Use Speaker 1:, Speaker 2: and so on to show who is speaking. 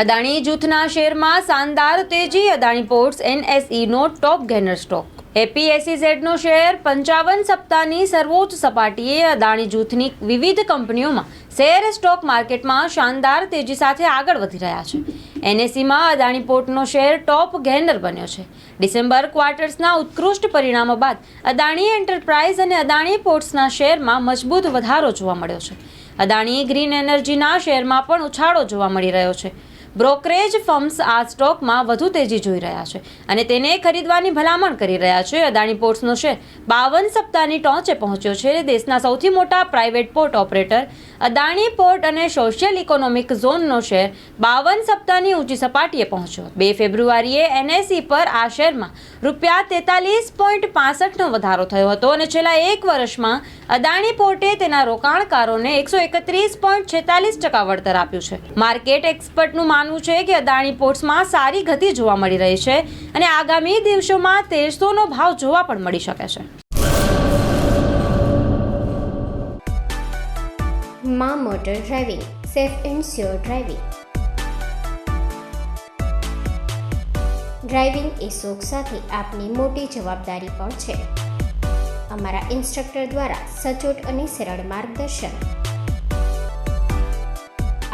Speaker 1: અદાણી જૂથના શેરમાં શાનદાર તેજી, અદાણી પોર્ટ્સ એનએસઈનો ટોપ ગેનર સ્ટોક. એપીએસઈઝેડનો શેર પંચાવન સપ્તાહની સર્વોચ્ચ સપાટીએ અદાણી જૂથની વિવિધ કંપનીઓમાં શેર સ્ટોક માર્કેટમાં શાનદાર તેજી સાથે આગળ વધી રહ્યા છે. એનએસઈમાં અદાણી પોર્ટનો શેર ટોપ ગેનર બન્યો છે. ડિસેમ્બર ક્વાર્ટર્સના ઉત્કૃષ્ટ પરિણામો બાદ અદાણી એન્ટરપ્રાઇઝ અને અદાણી પોર્ટ્સના શેરમાં મજબૂત વધારો જોવા મળ્યો છે. અદાણી ગ્રીન એનર્જીના શેરમાં પણ ઉછાળો જોવા મળી રહ્યો છે. બ્રોકરેજ ફર્મ્સ આ સ્ટોકમાં વધુ તેજી જોઈ રહ્યા છે અને તેને ખરીદવાની ભલામણ કરી રહ્યા છે. અદાણી પોર્ટ્સનો શેર બાવન સપ્તાહની ટોચે પહોંચ્યો છે. દેશના સૌથી મોટા private port operator, Adani port અને સોશિયલ ઇકોનોમિક ઝોનનો શેર બાવન સપ્તાહની ઊંચી સપાટીએ પહોંચ્યો. બે ફેબ્રુઆરીએ એનએસઈ પર આ શેરમાં રૂપિયા તેતાલીસ પોઈન્ટ પાસઠનો વધારો થયો હતો અને છેલ્લા એક વર્ષમાં અદાણી પોર્ટે તેના રોકાણકારોને એકસો એકત્રીસ પોઈન્ટ છેતાલીસ ટકા વળતર આપ્યું છે. માર્કેટ એક્સપર્ટનું માનવું છે કે અદાણી પોર્ટ્સમાં સારી ગતિ જોવા મળી રહી છે અને આગામી દિવસોમાં તેરસોનો ભાવ જોવા પણ મળી શકે છે.
Speaker 2: માં motor driving, safe and sure driving. Driving એ શોખ સાથે આપની મોટી જવાબદારી પણ છે. અમારા ઇન્સ્ટ્રક્ટર દ્વારા સચોટ અને સરળ માર્ગદર્શન.